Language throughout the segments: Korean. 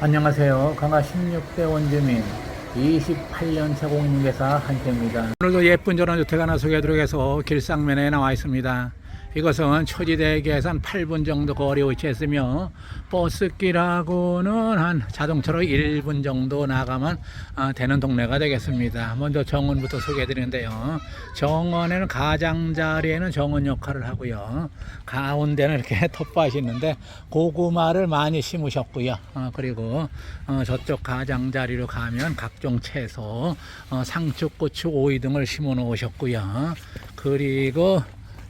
안녕하세요. 강화 16대 원주민 28년 차 공인중개사 한태입니다. 오늘도 예쁜 전원주택 하나 소개해드리겠서 길상면에 나와 있습니다. 이것은 초지대교에서 한 8분 정도 거리 위치해 있으며 버스길하고는 한 자동차로 1분 정도 나가면 아, 되는 동네가 되겠습니다. 먼저 정원부터 소개해 드리는데요. 정원에는 가장자리에는 정원 역할을 하고요. 가운데는 이렇게 텃밭이 있는데 고구마를 많이 심으셨고요. 어, 그리고 어, 저쪽 가장자리로 가면 각종 채소, 어, 상추, 고추, 오이 등을 심어 놓으셨고요. 그리고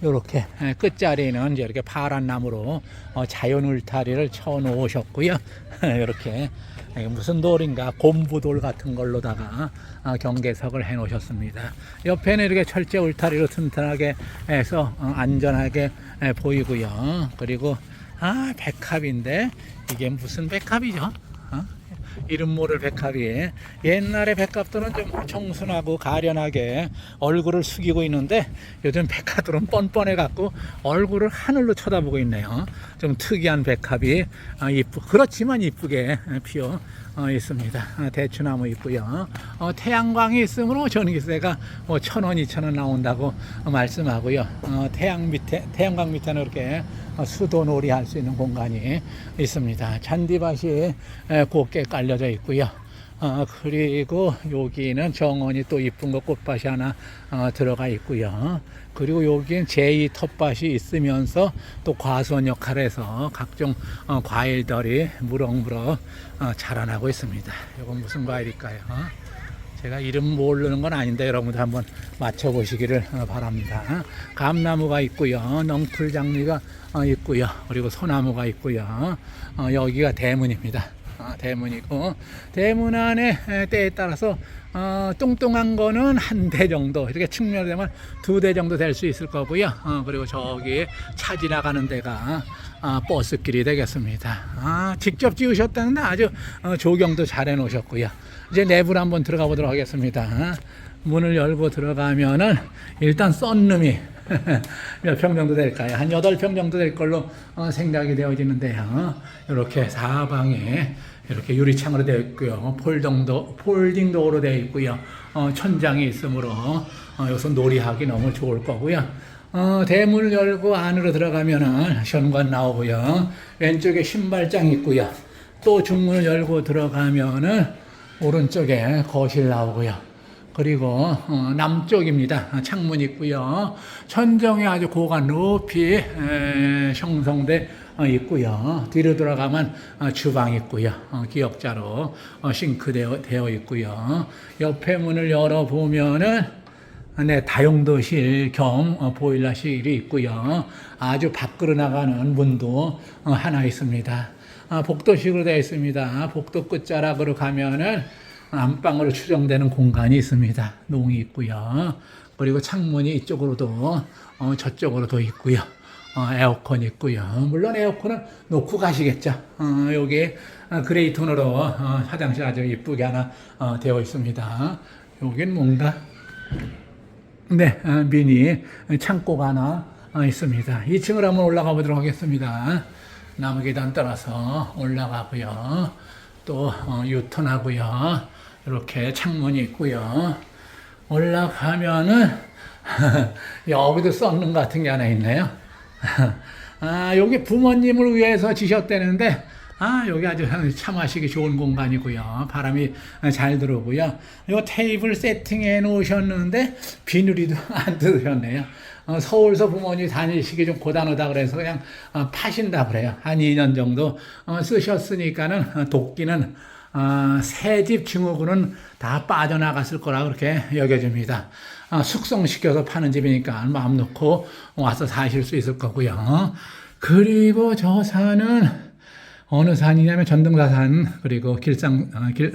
이렇게 끝자리는 이제 이렇게 파란 나무로 어, 자연 울타리를 쳐 놓으셨고요. 이렇게 이게 무슨 돌인가 곰부돌 같은 걸로다가 어, 경계석을 해 놓으셨습니다. 옆에는 이렇게 철제 울타리로 튼튼하게 해서 어, 안전하게 에, 보이고요. 그리고 아 백합인데 이게 무슨 백합이죠? 어? 이름 모를 백합이 옛날에 백합들은 좀 청순하고 가련하게 얼굴을 숙이고 있는데 요즘 백합들은 뻔뻔해 갖고 얼굴을 하늘로 쳐다보고 있네요. 좀 특이한 백합이 아, 이쁘 그렇지만 이쁘게 피어 어, 있습니다. 아, 대추나무 있고요. 어, 태양광이 있으므로 전기세가 뭐 천 원, 이천 원 나온다고 어, 말씀하고요. 어, 태양 밑에 태양광 밑에는 이렇게 어, 수도놀이 할 수 있는 공간이 있습니다. 잔디밭이 에, 곱게 깔려 져 있고요. 어, 그리고 여기는 정원이 또 이쁜 거 꽃밭이 하나 어, 들어가 있고요. 그리고 여기는 제2 텃밭이 있으면서 또 과수원 역할을 해서 각종 어, 과일들이 무럭무럭 어, 자라나고 있습니다. 이건 무슨 과일일까요? 제가 이름 모르는 건 아닌데 여러분들 한번 맞춰보시기를 어, 바랍니다. 감나무가 있고요. 넝풀 장미가 어, 있고요. 그리고 소나무가 있고요. 어, 여기가 대문입니다. 아, 대문이고 대문 안에 에, 때에 따라서 어, 뚱뚱한 거는 한 대 정도 이렇게 측면되면 두 대 정도 될 수 있을 거고요. 어, 그리고 저기 차 지나가는 데가 아, 버스길이 되겠습니다. 아, 직접 지으셨다는데 아주 어, 조경도 잘 해놓으셨고요. 이제 내부로 한번 들어가 보도록 하겠습니다. 문을 열고 들어가면은 일단 썬룸이 몇 평 정도 될까요? 한 8평 정도 될 걸로 어, 생각이 되어지는데요. 이렇게 사방에 이렇게 유리창으로 되어 있고요. 폴딩도, 폴딩 도어로 되어 있고요. 어, 천장이 있으므로 어, 여기서 놀이하기 너무 좋을 거고요. 어, 대문을 열고 안으로 들어가면은 현관 나오고요. 왼쪽에 신발장 있고요. 또 중문을 열고 들어가면은 오른쪽에 거실 나오고요. 그리고 어, 남쪽입니다. 아, 창문 있고요. 천정이 아주 고가 높이 에, 형성돼 어, 있고요. 뒤로 돌아가면 어, 주방 있고요. 어, 기역자로 어, 싱크되어 되어 있고요. 옆에 문을 열어 보면은 네, 다용도실 겸 어, 보일러실이 있고요. 아주 밖으로 나가는 문도 어, 하나 있습니다. 아, 복도식으로 되어 있습니다. 복도 끝자락으로 가면은 안방으로 추정되는 공간이 있습니다. 농이 있고요. 그리고 창문이 이쪽으로도 어, 저쪽으로도 있고요. 어, 에어컨 있고요. 물론 에어컨은 놓고 가시겠죠. 어, 여기 어, 그레이 톤으로 어, 화장실 아주 이쁘게 하나 어, 되어 있습니다. 여긴 뭔가 네, 어, 미니 창고가 하나 어, 있습니다. 2층을 한번 올라가 보도록 하겠습니다. 나무 계단 따라서 올라가고요. 또 어, 유턴하고요. 이렇게 창문이 있고요. 올라가면은 여기도 썬룸 같은 게 하나 있네요. 아, 여기 부모님을 위해서 지셨다는데 아, 여기 아주 차 마시기 좋은 공간이고요. 바람이 잘 들어오고요. 요 테이블 세팅해 놓으셨는데 비누리도 안 뜯으셨네요. 어, 서울서 부모님 다니시기 좀 고단하다 그래서 그냥 어, 파신다 그래요. 한 2년 정도 어, 쓰셨으니까는 어, 도끼는 어, 새집 증후군은 다 빠져나갔을 거라 그렇게 여겨집니다. 어, 숙성시켜서 파는 집이니까 마음 놓고 와서 사실 수 있을 거고요. 그리고 저 산은 어느 산이냐면 전등사산 그리고 길상 어, 길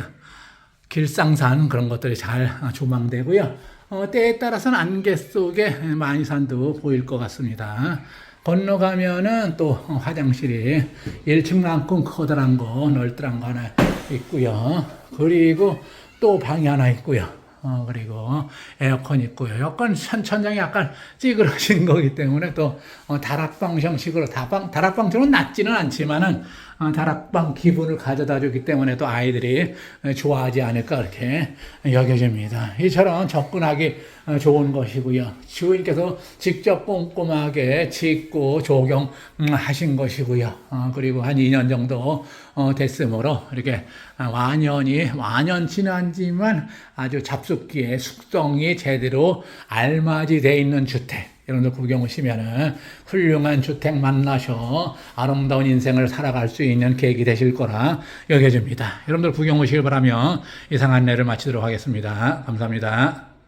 길상산 그런 것들이 잘 조망되고요. 어, 때에 따라서는 안개 속에 만이산도 보일 것 같습니다. 건너가면은 또 화장실이 1층만큼 커다란 거, 넓더란 거 하나 있고요. 그리고 또 방이 하나 있고요. 어, 그리고 에어컨 있고요. 천, 천장이 약간 찌그러진 거기 때문에 또 어, 다락방 형식으로 다방, 다락방처럼 낮지는 않지만은 어, 다락방 기분을 가져다 주기 때문에 또 아이들이 어, 좋아하지 않을까 그렇게 여겨집니다. 이처럼 접근하기 어, 좋은 것이고요. 주인께서 직접 꼼꼼하게 짓고 조경하신 것이고요. 어, 그리고 한 2년 정도 어, 됐으므로 이렇게 아, 완연히 완연 지난지만 아주 잡 숫기에 숙성이 제대로 알맞이 돼 있는 주택. 여러분들 구경 오시면은 훌륭한 주택 만나셔 아름다운 인생을 살아갈 수 있는 계획이 되실 거라 여겨집니다. 여러분들 구경 오시길 바라며 이상 안내를 마치도록 하겠습니다. 감사합니다.